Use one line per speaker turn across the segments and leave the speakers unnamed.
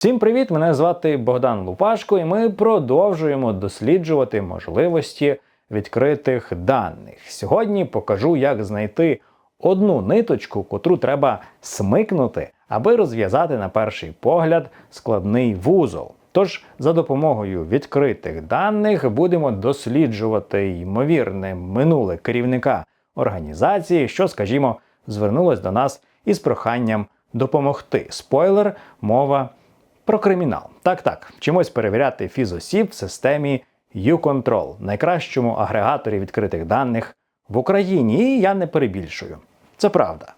Всім привіт! Мене звати Богдан Лупашко, і ми продовжуємо досліджувати можливості відкритих даних. Сьогодні покажу, як знайти одну ниточку, котру треба смикнути, аби розв'язати на перший погляд складний вузол. Тож, за допомогою відкритих даних будемо досліджувати ймовірне минуле керівника організації, що, скажімо, звернулась до нас із проханням допомогти. Спойлер, мова про кримінал. Так, так, чимось перевіряти фізосіб в системі U-Control, найкращому агрегаторі відкритих даних в Україні. І я не перебільшую. Це правда.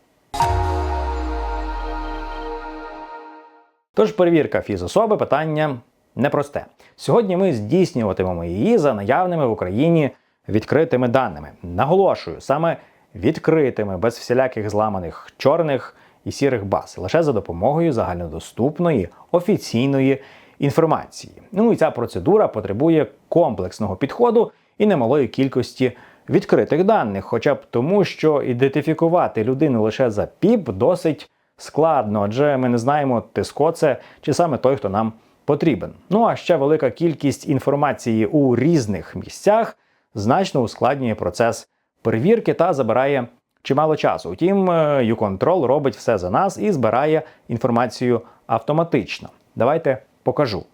Тож перевірка фізособи питання непросте. Сьогодні ми здійснюватимемо її за наявними в Україні відкритими даними. Наголошую, саме відкритими, без всіляких зламаних чорних і сірих баз, лише за допомогою загальнодоступної офіційної інформації. Ну і ця процедура потребує комплексного підходу і немалої кількості відкритих даних, хоча б тому, що ідентифікувати людину лише за ПІП досить складно, адже ми не знаємо, тиско це чи саме той, хто нам потрібен. Ну а ще велика кількість інформації у різних місцях значно ускладнює процес перевірки та забирає чимало часу. Втім, U-Control робить все за нас і збирає інформацію автоматично. Давайте покажу.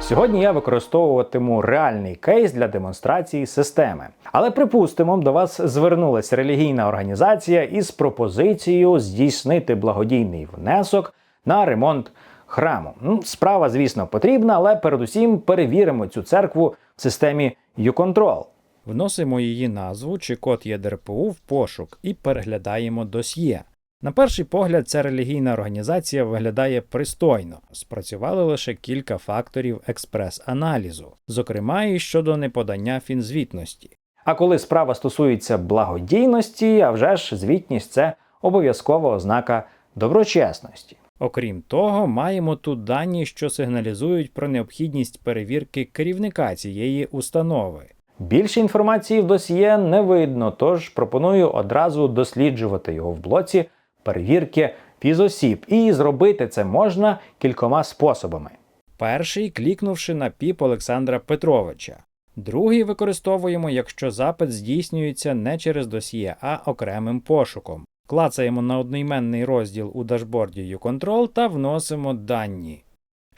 Сьогодні я використовуватиму реальний кейс для демонстрації системи. Але припустимо, до вас звернулася релігійна організація із пропозицією здійснити благодійний внесок на ремонт храму. Ну, справа, звісно, потрібна, але передусім перевіримо цю церкву в системі U-Control.
Вносимо її назву чи код ЄДРПУ в пошук і переглядаємо досьє. На перший погляд, ця релігійна організація виглядає пристойно. Спрацювали лише кілька факторів експрес-аналізу, зокрема і щодо неподання фінзвітності.
А коли справа стосується благодійності, а вже ж звітність це обов'язкова ознака доброчесності.
Окрім того, маємо тут дані, що сигналізують про необхідність перевірки керівника цієї установи.
Більше інформації в досьє не видно, тож пропоную одразу досліджувати його в блоці перевірки фізосіб. І зробити це можна кількома способами.
Перший клікнувши на піп Олександра Петровича. Другий використовуємо, якщо запит здійснюється не через досьє, а окремим пошуком. Клацаємо на одноіменний розділ у дашборді U-Control та вносимо дані.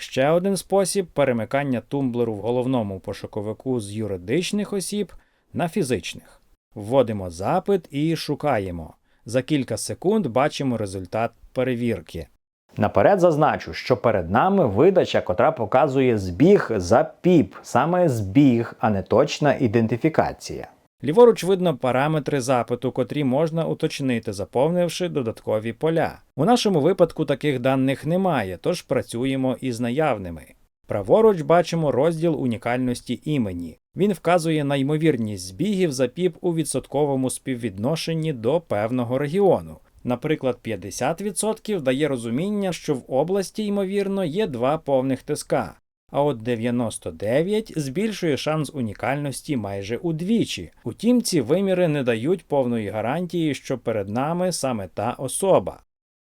Ще один спосіб перемикання тумблеру в головному пошуковику з юридичних осіб на фізичних. Вводимо запит і шукаємо. За кілька секунд бачимо результат перевірки.
Наперед зазначу, що перед нами видача, котра показує збіг за піп, саме збіг, а не точна ідентифікація.
Ліворуч видно параметри запиту, котрі можна уточнити, заповнивши додаткові поля. У нашому випадку таких даних немає, тож працюємо із наявними. Праворуч бачимо розділ унікальності імені. Він вказує на ймовірність збігів за піп у відсотковому співвідношенні до певного регіону. Наприклад, 50% дає розуміння, що в області, ймовірно, є два повних тиска, а от 99 збільшує шанс унікальності майже удвічі. Утім, ці виміри не дають повної гарантії, що перед нами саме та особа.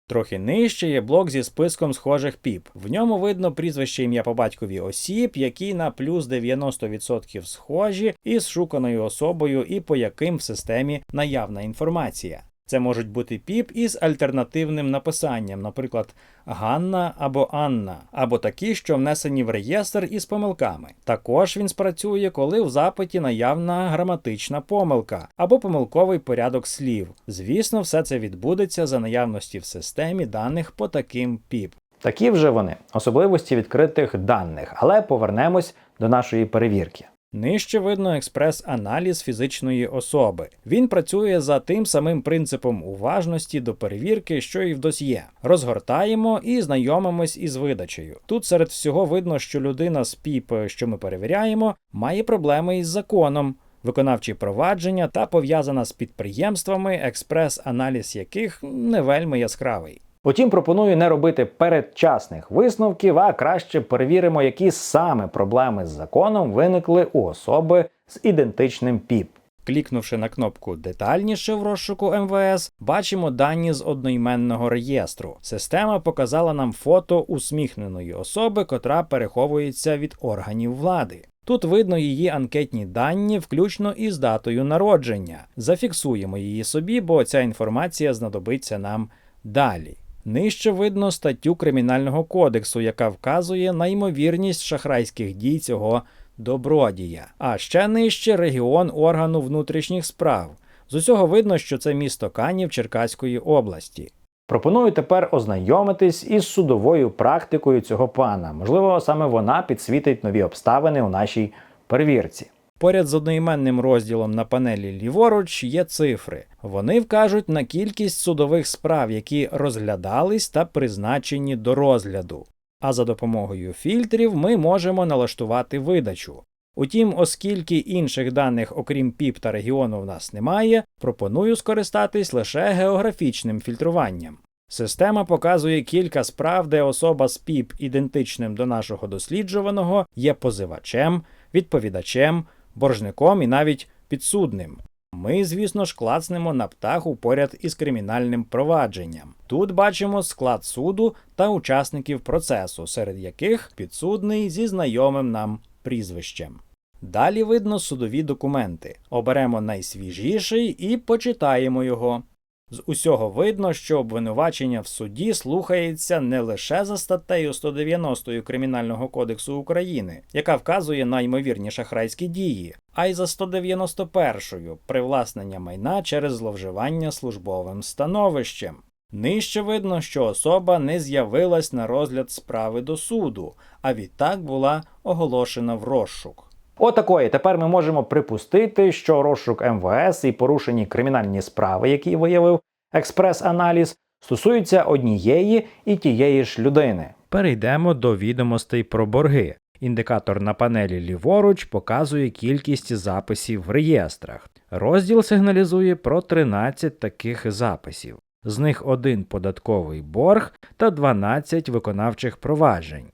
Трохи нижче є блок зі списком схожих піп. В ньому видно прізвище ім'я по батькові осіб, які на плюс 90% схожі із шуканою особою і по яким в системі наявна інформація. Це можуть бути піп із альтернативним написанням, наприклад, Ганна або Анна, або такі, що внесені в реєстр із помилками. Також він спрацює, коли в запиті наявна граматична помилка або помилковий порядок слів. Звісно, все це відбудеться за наявності в системі даних по таким піп.
Такі вже вони, особливості відкритих даних, але повернемось до нашої перевірки.
Нижче видно експрес-аналіз фізичної особи. Він працює за тим самим принципом уважності до перевірки, що і в досьє. Розгортаємо і знайомимось із видачею. Тут серед всього видно, що людина з ПІП, що ми перевіряємо, має проблеми із законом. Виконавчі провадження та пов'язана з підприємствами, експрес-аналіз яких не вельми яскравий.
Утім, пропоную не робити передчасних висновків, а краще перевіримо, які саме проблеми з законом виникли у особи з ідентичним ПІП.
Клікнувши на кнопку Детальніше в розшуку МВС, бачимо дані з одноіменного реєстру. Система показала нам фото усміхненої особи, котра переховується від органів влади. Тут видно її анкетні дані, включно із датою народження. Зафіксуємо її собі, бо ця інформація знадобиться нам далі. Нижче видно статтю Кримінального кодексу, яка вказує на ймовірність шахрайських дій цього добродія. А ще нижче регіон органу внутрішніх справ. З усього видно, що це місто Канів Черкаської області.
Пропоную тепер ознайомитись із судовою практикою цього пана. Можливо, саме вона підсвітить нові обставини у нашій перевірці.
Поряд з одноіменним розділом на панелі ліворуч є цифри. Вони вкажуть на кількість судових справ, які розглядались та призначені до розгляду. А за допомогою фільтрів ми можемо налаштувати видачу. Утім, оскільки інших даних, окрім ПІП та регіону, в нас немає, пропоную скористатись лише географічним фільтруванням. Система показує кілька справ, де особа з ПІП, ідентичним до нашого досліджуваного, є позивачем, відповідачем, боржником і навіть підсудним. Ми, звісно ж, клацнемо на птаху поряд із кримінальним провадженням. Тут бачимо склад суду та учасників процесу, серед яких підсудний зі знайомим нам прізвищем. Далі видно судові документи. Оберемо найсвіжіший і почитаємо його. З усього видно, що обвинувачення в суді слухається не лише за статтею 190 Кримінального кодексу України, яка вказує на ймовірні шахрайські дії, а й за 191 привласнення майна через зловживання службовим становищем. Нижче видно, що особа не з'явилась на розгляд справи до суду, а відтак була оголошена в розшук.
Отакої тепер ми можемо припустити, що розшук МВС і порушені кримінальні справи, які виявив експрес-аналіз, стосуються однієї і тієї ж людини.
Перейдемо до відомостей про борги. Індикатор на панелі ліворуч показує кількість записів в реєстрах. Розділ сигналізує про 13 таких записів. З них один податковий борг та 12 виконавчих проваджень.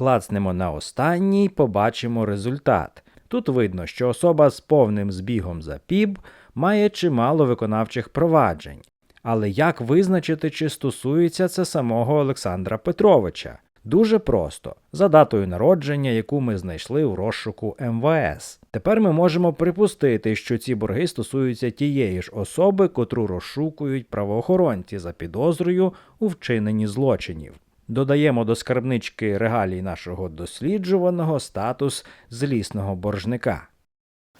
Клацнемо на останній, побачимо результат. Тут видно, що особа з повним збігом за ПІБ має чимало виконавчих проваджень. Але як визначити, чи стосується це самого Олександра Петровича? Дуже просто, за датою народження, яку ми знайшли у розшуку МВС. Тепер ми можемо припустити, що ці борги стосуються тієї ж особи, котру розшукують правоохоронці за підозрою у вчиненні злочинів. Додаємо до скарбнички регалій нашого досліджуваного статус злісного боржника.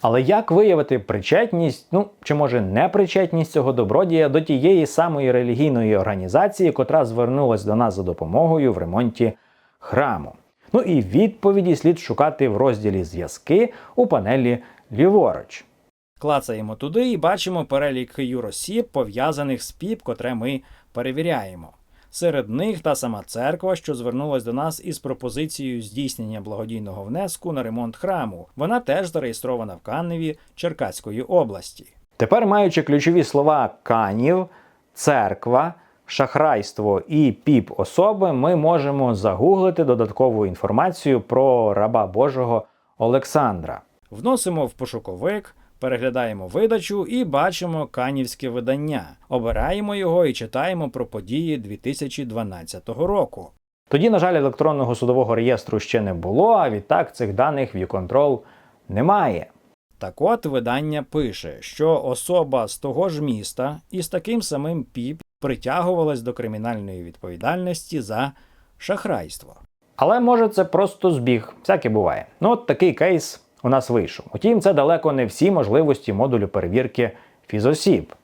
Але як виявити причетність, ну чи може непричетність цього добродія до тієї самої релігійної організації, котра звернулась до нас за допомогою в ремонті храму? Ну і відповіді слід шукати в розділі зв'язки у панелі ліворуч.
Клацаємо туди і бачимо перелік юросіб, пов'язаних з ПІП, котре ми перевіряємо. Серед них та сама церква, що звернулась до нас із пропозицією здійснення благодійного внеску на ремонт храму. Вона теж зареєстрована в Каневі Черкаської області.
Тепер, маючи ключові слова канів, церква, шахрайство і піп особи, ми можемо загуглити додаткову інформацію про раба Божого Олександра.
Вносимо в пошуковик, переглядаємо видачу і бачимо канівське видання. Обираємо його і читаємо про події 2012 року.
Тоді, на жаль, електронного судового реєстру ще не було, а відтак цих даних в YouControl немає.
Так от видання пише, що особа з того ж міста із таким самим ПІП притягувалась до кримінальної відповідальності за шахрайство.
Але може це просто збіг, всяке буває. Ну от такий кейс у нас вийшов. Утім, це далеко не всі можливості модулю перевірки фізосіб.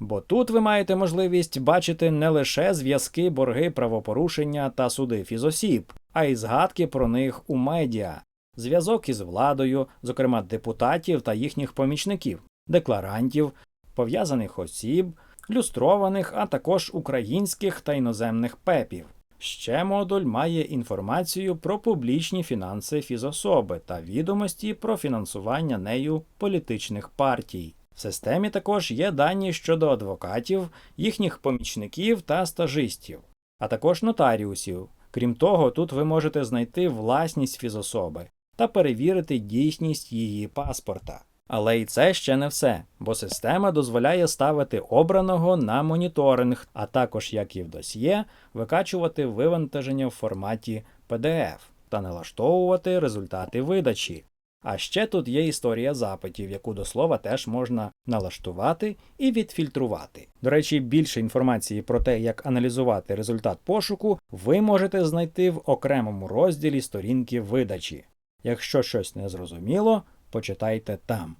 Бо тут ви маєте можливість бачити не лише зв'язки, борги, правопорушення та суди фізосіб, а й згадки про них у медіа, зв'язок із владою, зокрема депутатів та їхніх помічників, декларантів, пов'язаних осіб, люстрованих, а також українських та іноземних пепів. Ще модуль має інформацію про публічні фінанси фізособи та відомості про фінансування нею політичних партій. В системі також є дані щодо адвокатів, їхніх помічників та стажистів, а також нотаріусів. Крім того, тут ви можете знайти власність фізособи та перевірити дійсність її паспорта. Але і це ще не все, бо система дозволяє ставити обраного на моніторинг, а також, як і в досьє, викачувати вивантаження в форматі PDF та налаштовувати результати видачі. А ще тут є історія запитів, яку до слова теж можна налаштувати і відфільтрувати. До речі, більше інформації про те, як аналізувати результат пошуку, ви можете знайти в окремому розділі сторінки видачі. Якщо щось не зрозуміло, почитайте там.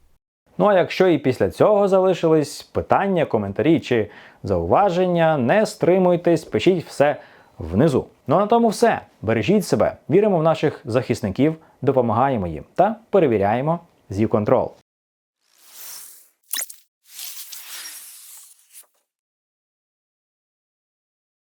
Ну а якщо і після цього залишились питання, коментарі чи зауваження, не стримуйтесь, пишіть все внизу. Ну а на тому все. Бережіть себе, віримо в наших захисників, допомагаємо їм та перевіряємо зів контрол.